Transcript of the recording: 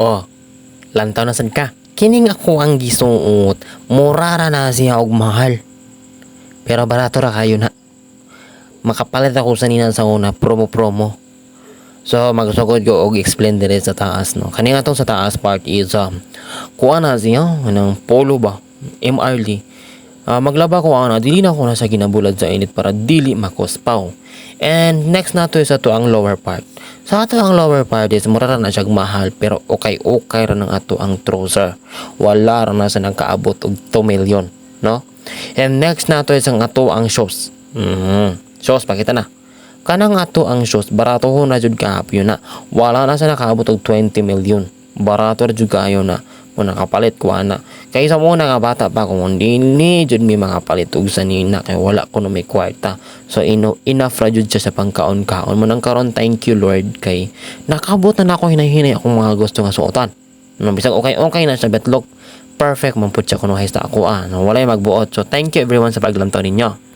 Oh, lantaw na sad ka. Kining ako ang gisuot, murara na siya og mahal. Pero barato ra kayo na. Makapalit ako sa nina sa una, promo-promo. So, magsugod ko og explain dire sa taas, no. Kani nga sa taas part is, um, kuha na siya, ng polo ba, MRD. Ah, maglaba ko ana, dili na ko na sa ginabulad sa init para dili makospaw. And next na to is ato ang lower part. Sa ato ang lower part is mura ra na siya mahal pero okay okay ra ng ato ang trouser. Wala ra na sa nagkaabot og 2 million, no? And next na to is ang ato ang shoes. Mhm. Shoes pakita na. Kanang ato ang shoes barato ho na jud kahapon na. Wala na sa nakaabot og 20 million. Barato ra jud kayo na mo nakapalit ko ana. Kay sa muna nga bata pa ko ni jud mi makapalit og sa nina kay wala ko na may kwarta. So ino enough ra jud siya sa pangkaon-kaon mo nang karon thank you Lord kay nakabot na ako hinahinay akong mga gusto nga suotan. No bisag okay okay na sa betlog. Perfect man pud siya kuno haysta ako ah. No, walay magbuot. So thank you everyone sa paglantaw ninyo.